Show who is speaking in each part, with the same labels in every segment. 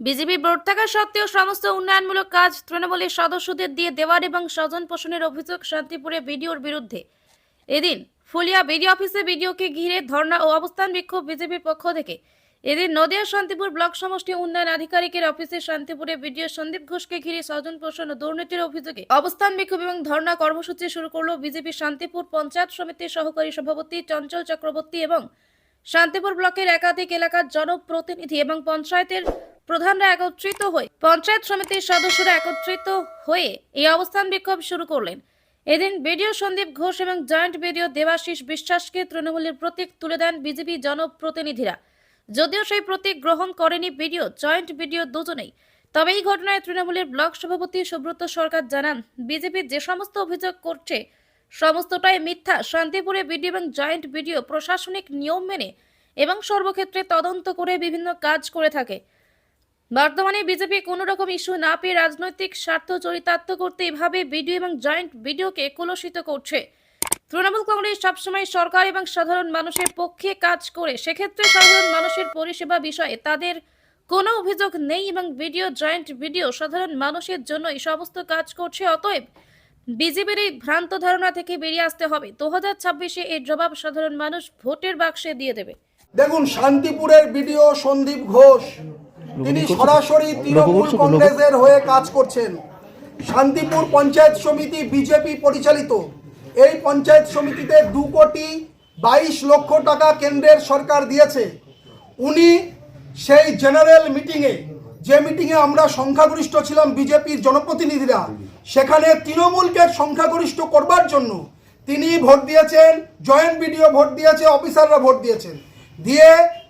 Speaker 1: BJP board থাকা সত্ত্বেও সমস্ত উন্নয়নমূলক কাজ তৃণমূলের সদস্যদের দিয়ে দেওয়ার এবং স্বজন পোষণের অভিযোগ শান্তিপুরে বিডিওর বিরুদ্ধে। এদিন ফুলিয়া বিডি অফিসে বিডিওকে ঘিরে ধর্ণা ও অবস্থান বিক্ষোভ বিজেপির পক্ষ থেকে। এদিন নদিয়া শান্তিপুর ব্লক সমষ্টি উন্নয়ন আধিকারিকের অফিসে শান্তিপুরে বিডিও সন্দীপ ঘোষকে ঘিরে স্বজন পোষণ ও দুর্নীতির অভিযোগে অবস্থান বিক্ষোভ এবং ধর্ণা কর্মসূচি শুরু করল বিজেপি শান্তিপুর পঞ্চায়েত সমিতির সহকারী সভাপতি চঞ্চল চক্রবর্তী এবং শান্তিপুর ব্লকের একাধিক এলাকার জনপ্রতিনিধি এবং পঞ্চায়েতের প্রধানরা একত্রিত হয়ে, পঞ্চায়েত সমিতির সদস্যরা একত্রিত হয়ে এই অবস্থান বিক্ষোভ শুরু করলেন। এদিন বিডিও সন্দীপ ঘোষ এবং জয়েন্ট বিডিও দেবাশিস বিশ্বাসকে তৃণমূলের প্রতীক তুলে দেন বিজেপি জনপ্রতিনিধিরা। যদিও সেই প্রতীক গ্রহণ করেনি বিডিও, জয়েন্ট বিডিও দুজনেই। তবে এই ঘটনায় তৃণমূলের ব্লক সভাপতি সুব্রত সরকার জানান, বিজেপি যে সমস্ত অভিযোগ করছে, সমস্তটাই মিথ্যা। শান্তিপুরে বিডিও এবং জয়েন্ট বিডিও প্রশাসনিক নিয়ম মেনে এবং সর্বক্ষেত্রে তদন্ত করে বিভিন্ন কাজ করে থাকে। বর্তমানে বিজেপি কোনো রকম ইস্যু না পেয়ে রাজনৈতিক স্বার্থ চরিতার্থ করতে এভাবে ভিডিও এবং জয়েন্ট ভিডিওকে কলুষিত করছে। তৃণমূল কংগ্রেস সবসময় সরকার এবং সাধারণ মানুষের পক্ষে কাজ করে। সেক্ষেত্রে সাধারণ মানুষের পরিষেবা বিষয়ে তাদের কোনো অভিযোগ নেই এবং ভিডিও জয়েন্ট ভিডিও সাধারণ মানুষের জন্য এই সমস্ত কাজ করছে। অতএব বিজেপির এই ভ্রান্ত ধারণা থেকে বেরিয়ে আসতে হবে। দু হাজার ছাব্বিশে এর জবাব সাধারণ মানুষ ভোটের বাক্সে দিয়ে দেবে।
Speaker 2: দেখুন, শান্তিপুরের ভিডিও সন্দীপ ঘোষ তিনি সরাসরি তৃণমূল কংগ্রেসের হয়ে কাজ করছেন। শান্তিপুর পঞ্চায়েত সমিতি বিজেপি পরিচালিত। এই পঞ্চায়েত সমিতিতে দু কোটি বাইশ লক্ষ টাকা কেন্দ্রের সরকার দিয়েছে। উনি সেই জেনারেল মিটিংয়ে যে মিটিংয়ে আমরা সংখ্যাগরিষ্ঠ ছিলাম বিজেপির জনপ্রতিনিধিরা সেখানে তৃণমূলকে সংখ্যাগরিষ্ঠ করবার জন্য তিনি ভোট দিয়েছেন জয়েন্ট বিডিও ভোট দিয়েছে অফিসাররা ভোট দিয়েছেন। দিয়ে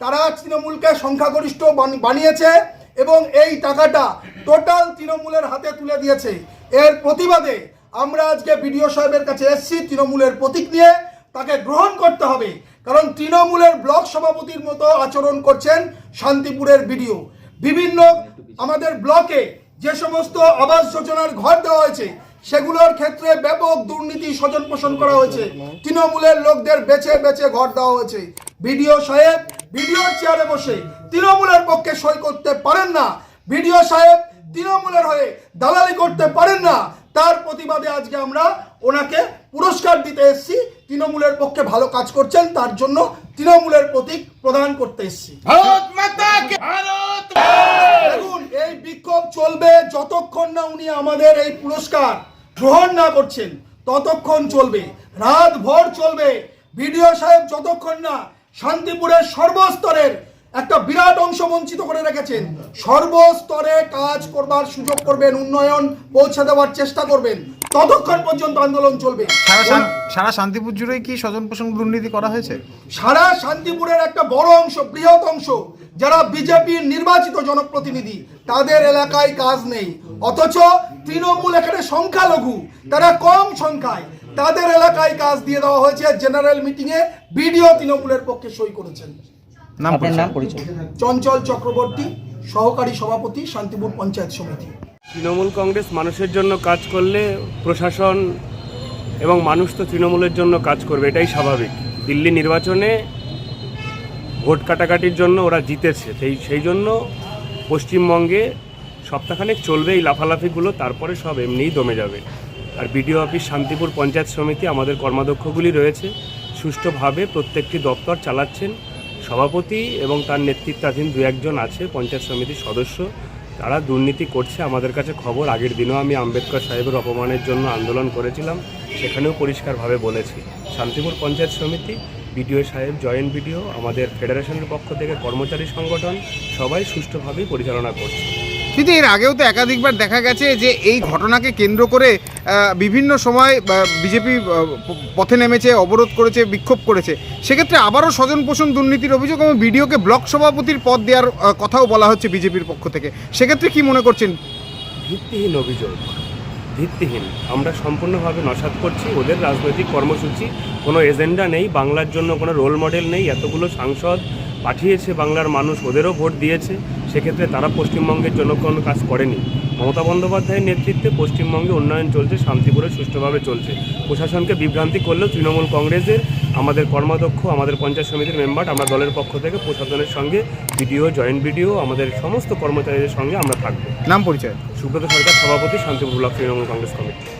Speaker 2: তারা তৃণমূলকে সংখ্যাগরিষ্ঠ বান- বানিয়েছে এবং এই টাকাটা টোটাল তৃণমূলের হাতে তুলে দিয়েছে। এর প্রতিবাদে আমরা আজকে বিডিও সাহেবের কাছে এসেছি তৃণমূলের প্রতীক নিয়ে। তাকে গ্রহণ করতে হবে। কারণ তৃণমূলের ব্লক সভাপতির মতো আচরণ করছেন শান্তিপুরের বিডিও। বিভিন্ন আমাদের ব্লকে যে সমস্ত আবাস যোজনার ঘর দেওয়া হয়েছে, সেগুলোর ক্ষেত্রে ব্যাপক দুর্নীতি স্বজন পোষণ করা হয়েছে। তৃণমূলের লোকদের বেছে বেছে ঘর দেওয়া হয়েছে। বিডিও সাহেব বিডিওর চেয়ারে বসে তৃণমূলের পক্ষে সই করতে পারেন না। বিডিও সাহেব তৃণমূলের হয়ে দালালি করতে পারেন না। তার প্রতিবাদে আজকে আমরা ওনাকে পুরস্কার দিতে এসেছি। তৃণমূলের পক্ষে ভালো কাজ করছেন তার জন্য তৃণমূলের প্রতীক প্রদান করতে এসেছি। দেখুন এই বিক্ষোভ চলবে যতক্ষণ না উনি আমাদের এই পুরস্কার গ্রহণ না করছেন ততক্ষণ চলবে। রাত ভোর চলবে। বিডিও সাহেব যতক্ষণ না শান্তিপুরের সর্বস্তরের একটা বিরাট অংশ বঞ্চিত করে রেখেছেন। সর্বস্তরে কাজ করবার সুযোগ করবেন উন্নয়ন পৌঁছে দেওয়ার চেষ্টা করবেন। ততক্ষণ পর্যন্ত আন্দোলন চলবে।
Speaker 3: সারা শান- সারা শান্তিপুর জুড়েই কি স্বজন পোষণ দুর্নীতি করা হয়েছে?
Speaker 2: সারা শান্তিপুরের একটা বড় অংশ বৃহৎ অংশ যারা বিজেপির নির্বাচিত জনপ্রতিনিধি তাদের এলাকায় কাজ নেই। অথচ তৃণমূল এখানে সংখ্যালঘু তারা কম সংখ্যায়। তাদের এলাকায় কাজ দিয়ে দেওয়া হয়েছে। জেনারেল মিটিংয়ে বিডিও তৃণমূলের পক্ষে সই করেছেন।
Speaker 4: আপনার নাম
Speaker 3: পরিচয়।
Speaker 4: পরিচয়।
Speaker 2: চঞ্চল চক্রবর্তী সহকারী সভাপতি শান্তিপুর পঞ্চায়েত সমিতি।
Speaker 5: তৃণমূল কংগ্রেস মানুষের জন্য কাজ করলে প্রশাসন এবং মানুষ তো তৃণমূলের জন্য কাজ করবে এটাই স্বাভাবিক। দিল্লি নির্বাচনে ভোট কাটাকাটির জন্য ওরা জিতেছে সেই সেই জন্য পশ্চিমবঙ্গে সপ্তাহখানেক চলবে এই লাফালাফিগুলো তারপরে সব এমনিই দমে যাবে। আর B D O office Shantipur panchayat samiti আমাদের কর্মাধ্যক্ষগুলি রয়েছে। সুষ্ঠুভাবে প্রত্যেকটি দপ্তর চালাচ্ছেন। সভাপতি এবং তার নেতৃত্বাধীন দু একজন আছে, পঞ্চায়েত সমিতির সদস্য। তারা দুর্নীতি করছে। আমাদের কাছে খবর, আগের দিনও আমি আম্বেদকর সাহেবের অপমানের জন্য আন্দোলন করেছিলাম। সেখানেও পরিষ্কারভাবে বলেছি। শান্তিপুর পঞ্চায়েত সমিতি, বিডিও সাহেব, জয়েন্ট বিডিও, আমাদের ফেডারেশনের পক্ষ থেকে কর্মচারী সংগঠন, সবাই সুষ্ঠুভাবেই পরিচালনা করছে।
Speaker 3: কিন্তু এর আগেও তো একাধিকবার দেখা গেছে যে এই ঘটনাকে কেন্দ্র করে বিভিন্ন সময় বিজেপি পথে নেমেছে, অবরোধ করেছে, বিক্ষোভ করেছে। সেক্ষেত্রে আবারও স্বজন পোষণ দুর্নীতির অভিযোগ এবং বিডিওকে ব্লক সভাপতির পদ দেওয়ার কথাও বলা হচ্ছে বিজেপির পক্ষ থেকে। সেক্ষেত্রে কি মনে করছেন?
Speaker 5: ভিত্তিহীন অভিযোগ। ভিত্তিহীন। আমরা সম্পূর্ণভাবে নসাত করছি। ওদের রাজনৈতিক কর্মসূচি, কোনো এজেন্ডা নেই, বাংলার জন্য কোনো রোল মডেল নেই। এতগুলো সাংসদ পাঠিয়েছে বাংলার মানুষ, ওদেরও ভোট দিয়েছে। সেক্ষেত্রে তারা পশ্চিমবঙ্গের জন্য কোনো কাজ করেনি। মমতা বন্দ্যোপাধ্যায়ের নেতৃত্বে পশ্চিমবঙ্গে উন্নয়ন চলছে শান্তিপুরে সুষ্ঠুভাবে চলছে। প্রশাসনকে বিভ্রান্তি করলেও তৃণমূল কংগ্রেসের আমাদের কর্মাধ্যক্ষ আমাদের পঞ্চায়েত সমিতির মেম্বার আমরা দলের পক্ষ থেকে প্রশাসনের সঙ্গে বিডিও জয়েন্ট বিডিও আমাদের সমস্ত কর্মচারীদের সঙ্গে আমরা থাকব।
Speaker 3: নাম পরিচয়?
Speaker 5: সুব্রত সরকার সভাপতি Shantipur block Trinamool Congress committee.